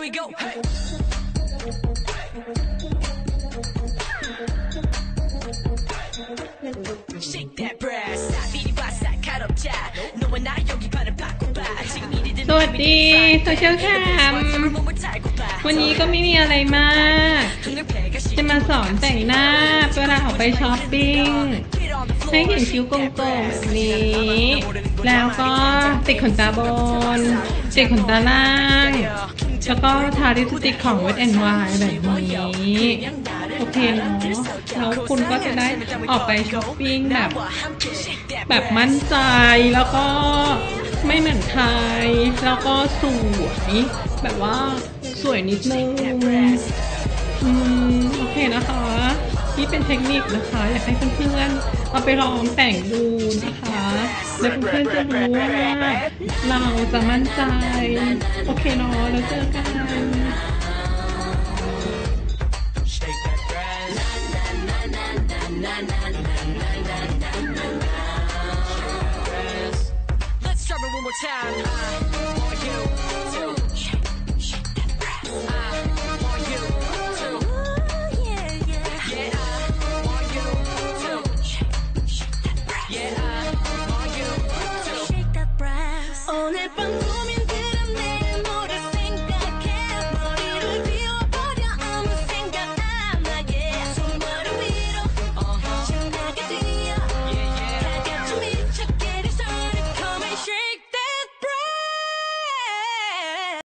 we go. Hey. Shake that brass. 비리 바싹 가롭자. 너와 나 여기 반을 바꿔봐. 지금 이리 듣는 สวัสดีโซเชียลแคม 몸을 달고 봐. วันนี้ก็ไม่มีอะไรมาก 흥을 배가 จะมาสอนแต่งหน้าเวลาออกไปช้อปปิ้ง ให้เห็นคิ้วโกงๆแบบนี้ แล้วก็ติดขนตาบน ติดขนตาล่าง แล้วก็ทาลิปสติกของ Wet n y แบบนี้ โอเคเนาะแล้วคุณก็จะได้ออกไปช้อปปิ้งแบบ แบบมั่นใจแล้วก็ไม่เหมือนใครแล้วก็สวยแบบว่าสวยนิดนึงอืม โอเคนะคะ นี่เป็นเทคนิคนะคะ อยากให้เพื่อนๆเอาไปลองแต่งดูนะคะ แล้วเพื่อนๆจะรู้ว่าเราจะมั่นใจ โอเคเนาะแล้วเจอกัน Let's try it one more time.